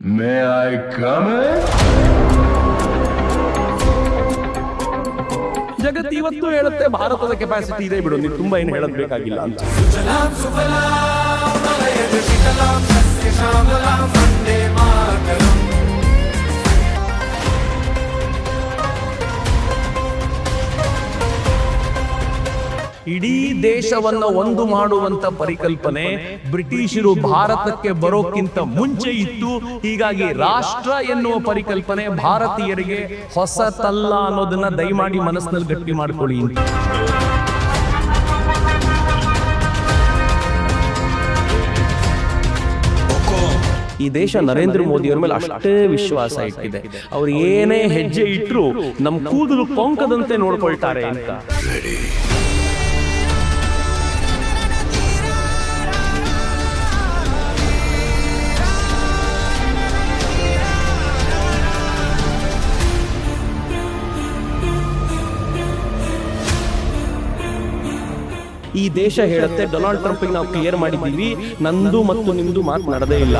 May I come in? ಜಗತ್ತು ಇವತ್ತು ಹೇಳುತ್ತೆ ಭಾರತದ ಕೆಪಾಸಿಟಿ ಇದೆ ಬಿಡು ನೀವು ತುಂಬಾ ಏನು ಹೇಳೋದ್ ಬೇಕಾಗಿಲ್ಲ ಅಂತ ಇಡೀ ದೇಶವನ್ನ ಒಂದು ಮಾಡುವಂತ ಪರಿಕಲ್ಪನೆ ಬ್ರಿಟಿಷರು ಭಾರತಕ್ಕೆ ಬರೋಕ್ಕಿಂತ ಮುಂಚೆ ಇತ್ತು. ಹೀಗಾಗಿ ರಾಷ್ಟ್ರ ಎನ್ನುವ ಪರಿಕಲ್ಪನೆ ಭಾರತೀಯರಿಗೆ ಹೊಸತಲ್ಲ ಅನ್ನೋದನ್ನ ದಯಮಾಡಿ ಮನಸ್ಸಿನಲ್ಲಿ ಗಟ್ಟಿ ಮಾಡ್ಕೊಳ್ಳಿ ಈ ದೇಶ ನರೇಂದ್ರ ಮೋದಿ ಅವರ ಮೇಲೆ ಅಷ್ಟೇ ವಿಶ್ವಾಸ ಇಟ್ಟಿದೆ. ಅವ್ರು ಏನೇ ಹೆಜ್ಜೆ ಇಟ್ಟರು ನಮ್ಮ ಕೂದಲು ಕೊಂಕದಂತೆ ನೋಡ್ಕೊಳ್ತಾರೆ ಅಂತ. ಈ ದೇಶ ಹೇಳುತ್ತೆ ಡೊನಾಲ್ಡ್ ಟ್ರಂಪ್ ನಾವು ಕ್ಲಿಯರ್ ಮಾಡಿದ್ದೀವಿ ನಂದು ಮತ್ತು ನಿಮ್ದು ಮಾತು ನಡೆದೇ ಇಲ್ಲ.